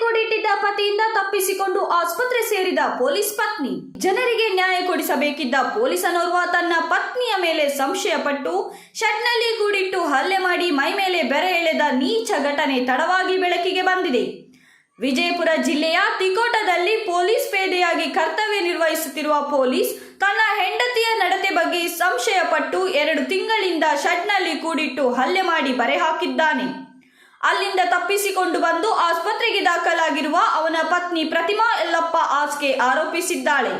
ಕೂಡಿಟ್ಟಿದ್ದ ಪತಿಯಿಂದ ತಪ್ಪಿಸಿಕೊಂಡು ಆಸ್ಪತ್ರೆ ಸೇರಿದ ಪೊಲೀಸ್ ಪತ್ನಿ. ಜನರಿಗೆ ನ್ಯಾಯ ಕೊಡಿಸಬೇಕಿದ್ದ ಪೊಲೀಸನೋರ್ವ ತನ್ನ ಪತ್ನಿಯ ಮೇಲೆ ಸಂಶಯಪಟ್ಟು ಶೆಡ್ನಲ್ಲಿ ಕೂಡಿಟ್ಟು ಹಲ್ಲೆ ಮಾಡಿ ಮೈ ಮೇಲೆ ಬೆರೆ ಎಳೆದ ನೀಚ ಘಟನೆ ತಡವಾಗಿ ಬೆಳಕಿಗೆ ಬಂದಿದೆ. ವಿಜಯಪುರ ಜಿಲ್ಲೆಯ ತಿಕೋಟದಲ್ಲಿ ಪೊಲೀಸ್ ಪೇದೆಯಾಗಿ ಕರ್ತವ್ಯ ನಿರ್ವಹಿಸುತ್ತಿರುವ ಪೊಲೀಸ್ ತನ್ನ ಹೆಂಡತಿಯ ನಡತೆ ಬಗ್ಗೆ ಸಂಶಯಪಟ್ಟು ಎರಡು ತಿಂಗಳಿಂದ ಶೆಡ್ನಲ್ಲಿ ಕೂಡಿಟ್ಟು ಹಲ್ಲೆ ಮಾಡಿ ಬರೆ ಹಾಕಿದ್ದಾನೆ. ಅಲ್ಲಿಂದ ತಪ್ಪಿಸಿಕೊಂಡು ಬಂದು ಆಸ್ಪತ್ರೆಗೆ ದಾಖಲಾಗಿರುವ ಅವನ ಪತ್ನಿ ಪ್ರತಿಮಾ ಯಲ್ಲಪ್ಪ ಆಸ್ಕೆ ಆರೋಪಿಸಿದ್ದಾಳೆ.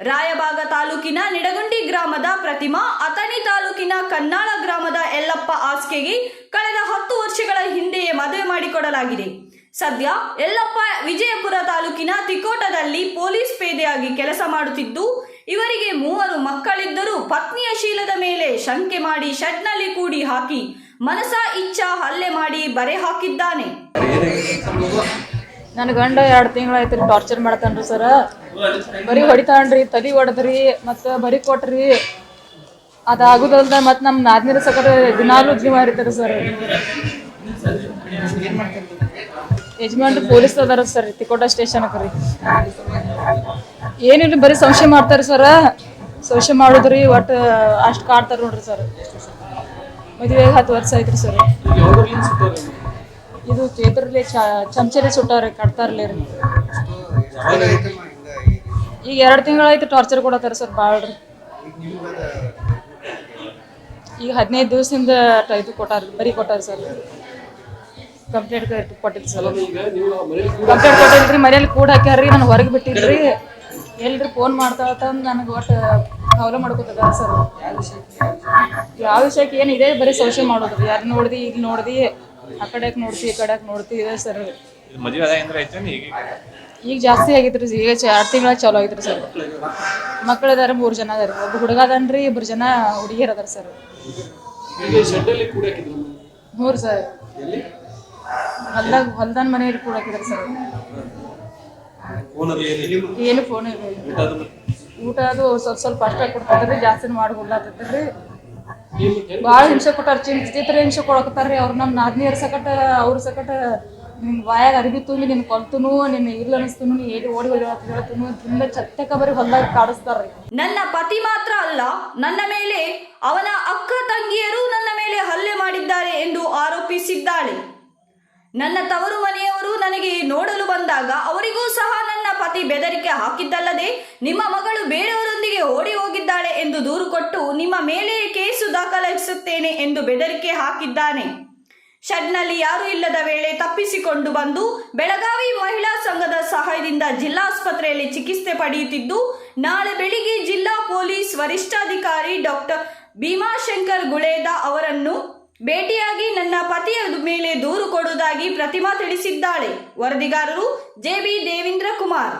ರಾಯಬಾಗ ತಾಲೂಕಿನ ನಿಡಗುಂಡಿ ಗ್ರಾಮದ ಪ್ರತಿಮಾ ಅಥಣಿ ತಾಲೂಕಿನ ಕನ್ನಾಳ ಗ್ರಾಮದ ಯಲ್ಲಪ್ಪ ಆಸ್ಕೆಗೆ ಕಳೆದ ಹತ್ತು ವರ್ಷಗಳ ಹಿಂದೆಯೇ ಮದುವೆ ಮಾಡಿಕೊಡಲಾಗಿದೆ. ಸದ್ಯ ಯಲ್ಲಪ್ಪ ವಿಜಯಪುರ ತಾಲೂಕಿನ ತಿಕೋಟದಲ್ಲಿ ಪೊಲೀಸ್ ಪೇದೆಯಾಗಿ ಕೆಲಸ ಮಾಡುತ್ತಿದ್ದು, ಇವರಿಗೆ ಮೂವರು ಮಕ್ಕಳಿದ್ದರೂ ಪತ್ನಿಯ ಶೀಲದ ಮೇಲೆ ಶಂಕೆ ಮಾಡಿ ಶೆಡ್ನಲ್ಲಿ ಕೂಡಿ ಹಾಕಿ ಮನಸ ಇಚ್ಛಾ ಹಲ್ಲೆ ಮಾಡಿ ಬರೆ ಹಾಕಿದ್ದಾನೆ. ನನ್ನ ಗಂಡ ಎರಡು ತಿಂಗಳಾಯ್ತು ರೀ ಟಾರ್ಚರ್ ಮಾಡ್ತಾನ್ರಿ ಸರ ಬರೀ ಹೊಡಿತಾನ್ರಿ ತಲಿ ಹೊಡೆದ್ರಿ ಮತ್ತು ಬರಿ ಕೊಟ್ರಿ. ಅದಾಗುದಲ್ದ ಮತ್ತು ನಮ್ಮ ನಾದ್ನಿರ ಸಕರ ದಿನಾಲು ಜೀವ ಇರ್ತಾರೆ ಸರ್ ಯಜಮಾನ್ರು ಪೊಲೀಸ್ ಅದಾರ ಸರ್ ತಿಕೋಟ ಸ್ಟೇಷನ್ ರೀ. ಏನಿಲ್ಲ ಬರೀ ಸಂಶಯ ಮಾಡ್ತಾರೆ ಸರ್ ಸಂಶಯ ಮಾಡುದ್ರಿ, ಒಟ್ಟು ಅಷ್ಟು ಕಾಡ್ತಾರೆ ನೋಡ್ರಿ ಸರ್ ಮದುವೆ ಹತ್ತು ವರ್ಷ ಆಯ್ತು ಸರ್. ಇದು ಚೇತ್ರಲಿ ಚಮಚರಿ ಸುಟ್ಟಾರ ಕಟ್ತಾರಲಿ ರೀ. ಈಗ ಎರಡು ತಿಂಗಳಾಯ್ತು ಟಾರ್ಚರ್ ಕೊಡತ್ತಾರ ಸರ್ ರೀ ಈಗ ಹದಿನೈದು ದಿವಸದಿಂದ ಇದು ಕೊಟ್ಟಾರ, ಬರೀ ಕೊಟ್ಟಾರ ಸರ್. ಕಂಪ್ಲೇಂಟ್ ಕೊಟ್ಟಿದ್ದು ಸರ್. ಕಂಪ್ಲೇಂಟ್ ಕೊಟ್ಟಿಲ್ರಿ, ಮನೇಲಿ ಕೂಡ ಹಾಕ್ಯಾರ್ರಿ, ನಾನು ಹೊರಗೆ ಬಿಟ್ಟಿದ್ರಿ ಎಲ್ರಿ ಫೋನ್ ಮಾಡ್ತಾ ನನಗೆ ಒಟ್ಟು ಹವಲ ಮಾಡ್ಕೋತದ ಸರ್. ಯಾವ ವಿಷಯಕ್ಕೆ? ಏನು ಇದೆ ಬರೀ ಸೋಷಿಯಲ್ ಮಾಡೋದು. ಯಾರು ನೋಡ್ದಿ ಈಗ ನೋಡ್ದಿ ಆ ಕಡೆಕ್ ನೋಡ್ತಿ ಈ ಕಡೆಕ್ ನೋಡ್ತಿ ಇದೆ ಸರ್. ಇದು ಮದುವೆ ಅದ ಏನಾರ ಐತೇನು ಈಗ? ಈಗ ಜಾಸ್ತಿ ಆಗೈತ್ರಿ ಈಗ ಚ- ಎರಡು ತಿಂಗಳ ಚಾಲು ಆಗೈತ್ರಿ ಸರ್. ಮಕ್ಳು ಅದಾರ ಮೂರು ಜನ ಅದಾರ ಒಬ್ಬ ಹುಡುಗ ಅದಾನ್ರಿ ಇಬ್ಬರು ಜನ ಹುಡುಗಿಯರ್ ಅದಾರ ಸರ್. ಮೂರು ಸರ್. ಹೊಲ್ದಾಗ ಹೊಲ್ದಾನ ಮನೆಯಲ್ಲಿ ಕೂಡ ಹಾಕಿದ್ರೆ ಸರ್. ಏನು ಫೋನ್ ಇಲ್ಲ. ಊಟ ಅದು ಸ್ವಲ್ಪ ಸ್ವಲ್ಪ ಅಷ್ಟೇ ಕೊಡ್ತಾರ್ರಿ ಜಾಸ್ತಿ ಮಾಡಿ ಕೊಡ್ಲಾತೈತ್ರಿ ಭಾಳ ಹಿಂಸೆ ಕೊಟ್ಟಾರ ಚಿಂತಿತ್ರ ಹಿಂಸೆ ಕೊಡಕತ್ತಾರ್ರಿ ಅವ್ರು ನಮ್ಮ ನಾದ್ನಿಯರ್ ಸಕಟ ಅವ್ರ ಸಕಟ ನಿನ್ ಬಾಯಾಗ ಅರಿವಿ ತುಂಬಿ ನಿನ್ ಕೊಲ್ತುನು ನಿನ್ನ ಇಲ್ಲ ಅನಿಸ್ತುನು, ನೀ ಓಡಿ ಹೇಳ್ತುನು, ತುಂಬ ಚತ್ತಕ ಬರೀ ಹೊಲ್ದಾಗ ಕಾಡಿಸ್ತಾರ್ರಿ. ನನ್ನ ಪತಿ ಮಾತ್ರ ಅಲ್ಲ, ನನ್ನ ಮೇಲೆ ಅವನ ಅಕ್ಕ ತಂಗಿಯರು ನನ್ನ ಮೇಲೆ ಹಲ್ಲೆ ಮಾಡಿದ್ದಾರೆ ಎಂದು ಆರೋಪಿಸಿದ್ದಾಳೆ. ನನ್ನ ತವರು ಮನೆಯವರು ನನಗೆ ನೋಡಲು ಬಂದಾಗ ಅವರಿಗೂ ಸಹ ಪತಿ ಬೆದರಿಕೆ ಹಾಕಿದ್ದಲ್ಲದೆ ನಿಮ್ಮ ಮಗಳು ಬೇರೆಯವರೊಂದಿಗೆ ಓಡಿ ಹೋಗಿದ್ದಾಳೆ ಎಂದು ದೂರು ಕೊಟ್ಟು ನಿಮ್ಮ ಮೇಲೆ ಕೇಸು ದಾಖಲಿಸುತ್ತೇನೆ ಎಂದು ಬೆದರಿಕೆ ಹಾಕಿದ್ದಾನೆ. ಶೆಡ್ನಲ್ಲಿ ಯಾರು ಇಲ್ಲದ ವೇಳೆ ತಪ್ಪಿಸಿಕೊಂಡು ಬಂದು ಬೆಳಗಾವಿ ಮಹಿಳಾ ಸಂಘದ ಸಹಾಯದಿಂದ ಜಿಲ್ಲಾಸ್ಪತ್ರೆಯಲ್ಲಿ ಚಿಕಿತ್ಸೆ ಪಡೆಯುತ್ತಿದ್ದು, ನಾಳೆ ಬೆಳಿಗ್ಗೆ ಜಿಲ್ಲಾ ಪೊಲೀಸ್ ವರಿಷ್ಠಾಧಿಕಾರಿ ಡಾಕ್ಟರ್ ಭೀಮಾಶಂಕರ್ ಗುಳೇದಾ ಅವರನ್ನು ಭೇಟಿಯಾಗಿ ನನ್ನ ಪತಿಯ ಮೇಲೆ ದೂರು ಕೊಡುವುದಾಗಿ ಪ್ರತಿಮಾ ತಿಳಿಸಿದ್ದಾಳೆ. ವರದಿಗಾರರು ಜೆಬಿ ದೇವೇಂದ್ರ ಕುಮಾರ್.